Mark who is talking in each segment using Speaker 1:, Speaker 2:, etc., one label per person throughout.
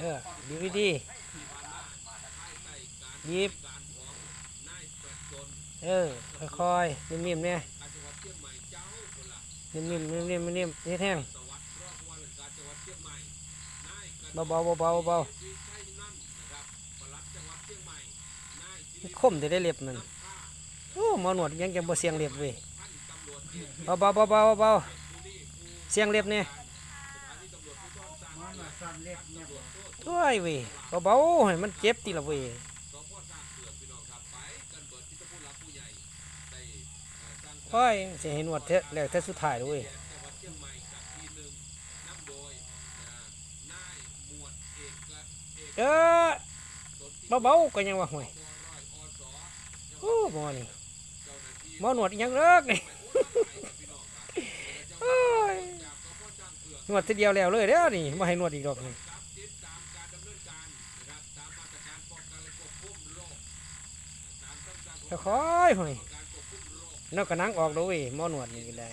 Speaker 1: เออบีบดีๆบีบเออค่อยๆนิ่มๆเนี่ยนิ่มๆนิ่มๆนิ่มๆนี่แห้งเบาๆเบาๆเบาๆคมจะได้เล็บมันโอ้หมอหนวดยังจะบ่เสียงเล็บเว้ยเบาๆเบาๆเบาๆเสียงเล็บเนี่ย
Speaker 2: มันหนวดซ้ำเล็บเนี่ย
Speaker 1: เว้ยเบาๆให้มันเจ็บติละเว้ยโอ้ยจะเห็นหนวดเทแล้วเทสุดท้ายเลยเว้ยเออเบาๆก็ยังว่าห่วยโอ้หมอนี่หมอหนวดยังเลิกนี่ โอ้ยห นวดทีเดียวแล้วเลยเด้อนี่ไม่ให้หนวดอีกดอกนี่ค่อยๆห่วยนอกกระนังออกแล้วเว้ยหมอหนวดนี่ก็ได้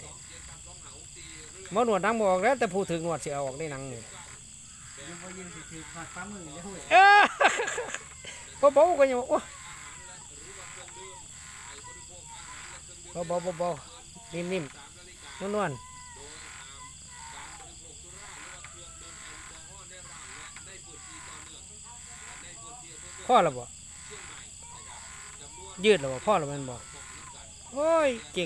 Speaker 1: หมอหนวดนังบออกแล้วแต่ผู้ถึงหนวดสิเอาออกได้นังนี่
Speaker 2: ยังบ่ยิงสิถือขาดฟ้ามือเลยเว้ย
Speaker 1: เออเบาๆก็ยังว่าโอ้เบาๆเบาๆนิ่มๆนวลๆ พ่อและบ่ยืดและบ่พ่อและแมันบ่โอ้ยเก่ง